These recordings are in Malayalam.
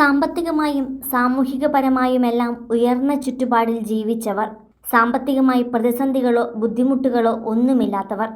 സാമ്പത്തികമായും സാമൂഹികപരമായുമെല്ലാം ഉയർന്ന ചുറ്റുപാടിൽ ജീവിച്ചവർ സാമ്പത്തികമായി പ്രതിസന്ധികളോ ബുദ്ധിമുട്ടുകളോ ഒന്നുമില്ലാത്തവർ.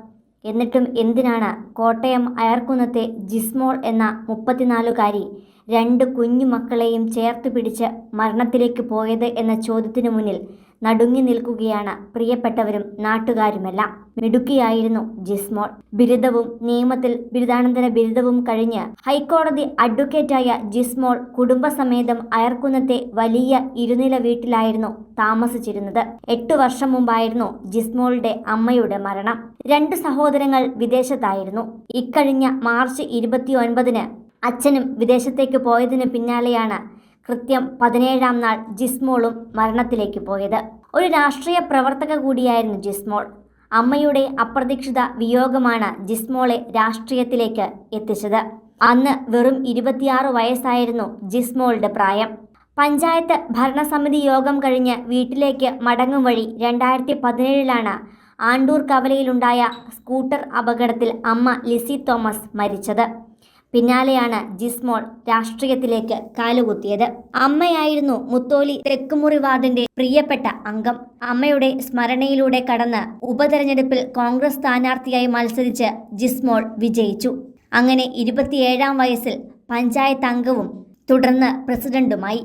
എന്നിട്ടും എന്തിനാണ് കോട്ടയം അയർക്കുന്നത്തെ ജിസ്മോൾ എന്ന മുപ്പത്തിനാലുകാരി രണ്ട് കുഞ്ഞു മക്കളെയും ചേർത്ത് പിടിച്ച് മരണത്തിലേക്ക് പോയത് എന്ന ചോദ്യത്തിനു മുന്നിൽ നടുങ്ങി നിൽക്കുകയാണ് പ്രിയപ്പെട്ടവരും നാട്ടുകാരുമെല്ലാം. മിടുക്കിയായിരുന്നു ജിസ്മോൾ. ബിരുദവും നിയമത്തിൽ ബിരുദാനന്തര ബിരുദവും കഴിഞ്ഞ് ഹൈക്കോടതി അഡ്വക്കേറ്റായ ജിസ്മോൾ കുടുംബസമേതം അയർക്കുന്നത്തെ വലിയ ഇരുനില വീട്ടിലായിരുന്നു താമസിച്ചിരുന്നത്. എട്ടു വർഷം മുമ്പായിരുന്നു ജിസ്മോളുടെ അമ്മയുടെ മരണം. രണ്ട് സഹോദരങ്ങൾ വിദേശത്തായിരുന്നു. ഇക്കഴിഞ്ഞ മാർച്ച് ഇരുപത്തിയൊൻപതിന് അച്ഛനും വിദേശത്തേക്ക് പോയതിനു പിന്നാലെയാണ് കൃത്യം പതിനേഴാം നാൾ ജിസ്മോളും മരണത്തിലേക്ക് പോയത്. ഒരു രാഷ്ട്രീയ പ്രവർത്തക കൂടിയായിരുന്നു ജിസ്മോൾ. അമ്മയുടെ അപ്രതീക്ഷിത വിയോഗമാണ് ജിസ്മോളെ രാഷ്ട്രീയത്തിലേക്ക് എത്തിച്ചത്. അന്ന് വെറും ഇരുപത്തിയാറ് വയസ്സായിരുന്നു ജിസ്മോളുടെ പ്രായം. പഞ്ചായത്ത് ഭരണസമിതി യോഗം കഴിഞ്ഞ് വീട്ടിലേക്ക് മടങ്ങും വഴി രണ്ടായിരത്തി പതിനേഴിലാണ് ആണ്ടൂർ കവലയിലുണ്ടായ സ്കൂട്ടർ അപകടത്തിൽ അമ്മ ലിസി തോമസ് മരിച്ചത്. പിന്നാലെയാണ് ജിസ്മോൾ രാഷ്ട്രീയത്തിലേക്ക് കാലുകുത്തിയത്. അമ്മയായിരുന്നു മുത്തോലി തെക്കുമുറി വാർഡിന്റെ പ്രിയപ്പെട്ട അംഗം. അമ്മയുടെ സ്മരണയിലൂടെ കടന്ന് ഉപതെരഞ്ഞെടുപ്പിൽ കോൺഗ്രസ് സ്ഥാനാർത്ഥിയായി മത്സരിച്ച് ജിസ്മോൾ വിജയിച്ചു. അങ്ങനെ ഇരുപത്തിയേഴാം വയസ്സിൽ പഞ്ചായത്ത് അംഗവും തുടർന്ന് പ്രസിഡന്റുമായി.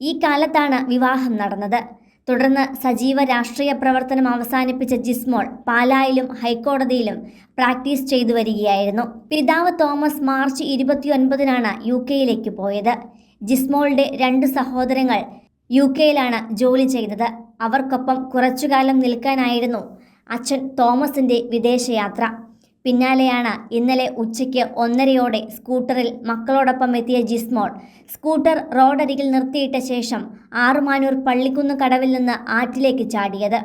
ഈ കാലത്താണ് വിവാഹം നടന്നത്. തുടർന്ന് സജീവ രാഷ്ട്രീയ പ്രവർത്തനം അവസാനിപ്പിച്ച ജിസ്മോൾ പാലായിലും ഹൈക്കോടതിയിലും പ്രാക്ടീസ് ചെയ്തു വരികയായിരുന്നു. പിതാവ് തോമസ് മാർച്ച് ഇരുപത്തിയൊൻപതിനാണ് യു കെയിലേക്ക് പോയത്. ജിസ്മോളുടെ രണ്ട് സഹോദരങ്ങൾ യു കെയിലാണ് ജോലി ചെയ്തത്. അവർക്കൊപ്പം കുറച്ചുകാലം നിൽക്കാനായിരുന്നു അച്ഛൻ തോമസിന്റെ വിദേശയാത്ര. പിന്നാലെയാണ് ഇന്നലെ ഉച്ചയ്ക്ക് ഒന്നരയോടെ സ്കൂട്ടറിൽ മക്കളോടൊപ്പം എത്തിയ ജിസ്മോൾ. സ്കൂട്ടർ റോഡരികിൽ നിർത്തിയിട്ട ശേഷം ആറുമാനൂർ പള്ളിക്കുന്ന് കടവിൽ നിന്ന് ആറ്റിലേക്ക് ചാടിയത്.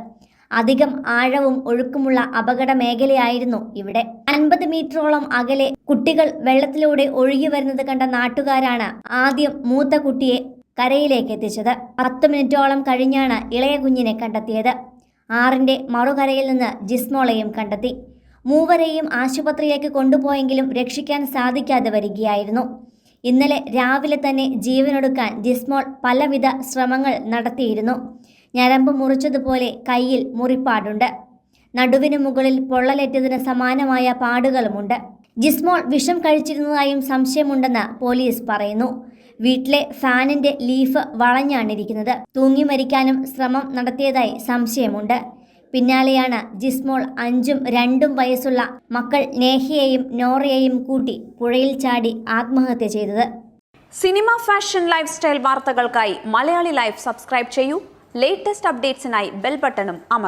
അധികം ആഴവും ഒഴുക്കുമുള്ള അപകട മേഖലയായിരുന്നു ഇവിടെ. അൻപത് മീറ്ററോളം അകലെ കുട്ടികൾ വെള്ളത്തിലൂടെ ഒഴുകി വരുന്നത് കണ്ട നാട്ടുകാരാണ് ആദ്യം മൂത്ത കുട്ടിയെ കരയിലേക്ക് എത്തിച്ചത്. പത്ത് മിനിറ്റോളം കഴിഞ്ഞാണ് ഇളയ കുഞ്ഞിനെ കണ്ടെത്തിയത്. ആറിന്റെ മറുകരയിൽ നിന്ന് ജിസ്മോളെയും കണ്ടെത്തി. മൂവരെയും ആശുപത്രിയിലേക്ക് കൊണ്ടുപോയെങ്കിലും രക്ഷിക്കാൻ സാധിക്കാതെ വരികയായിരുന്നു. ഇന്നലെ രാവിലെ തന്നെ ജീവനൊടുക്കാൻ ജിസ്മോൾ പലവിധ ശ്രമങ്ങൾ നടത്തിയിരുന്നു. ഞരമ്പ് മുറിച്ചതുപോലെ കയ്യിൽ മുറിപ്പാടുണ്ട്. നടുവിന് മുകളിൽ പൊള്ളലേറ്റതിന് സമാനമായ പാടുകളുമുണ്ട്. ജിസ്മോൾ വിഷം കഴിച്ചിരുന്നതായും സംശയമുണ്ടെന്ന് പോലീസ് പറയുന്നു. വീട്ടിലെ ഫാനിന്റെ ലീഫ് വളഞ്ഞാണിരിക്കുന്നത്. തൂങ്ങി മരിക്കാനും ശ്രമം നടത്തിയതായി സംശയമുണ്ട്. പിന്നാലെയാണ് ജിസ്മോൾ അഞ്ചും രണ്ടും വയസ്സുള്ള മക്കൾ നേഹയെയും നോറയെയും കൂട്ടി പുഴയിൽ ചാടി ആത്മഹത്യ ചെയ്തത്. സിനിമ ഫാഷൻ ലൈഫ് സ്റ്റൈൽ വാർത്തകൾക്കായി മലയാളി ലൈഫ് സബ്സ്ക്രൈബ് ചെയ്യൂ. ലേറ്റസ്റ്റ് അപ്ഡേറ്റ്സിനായി ബെൽ ബട്ടണും അമർ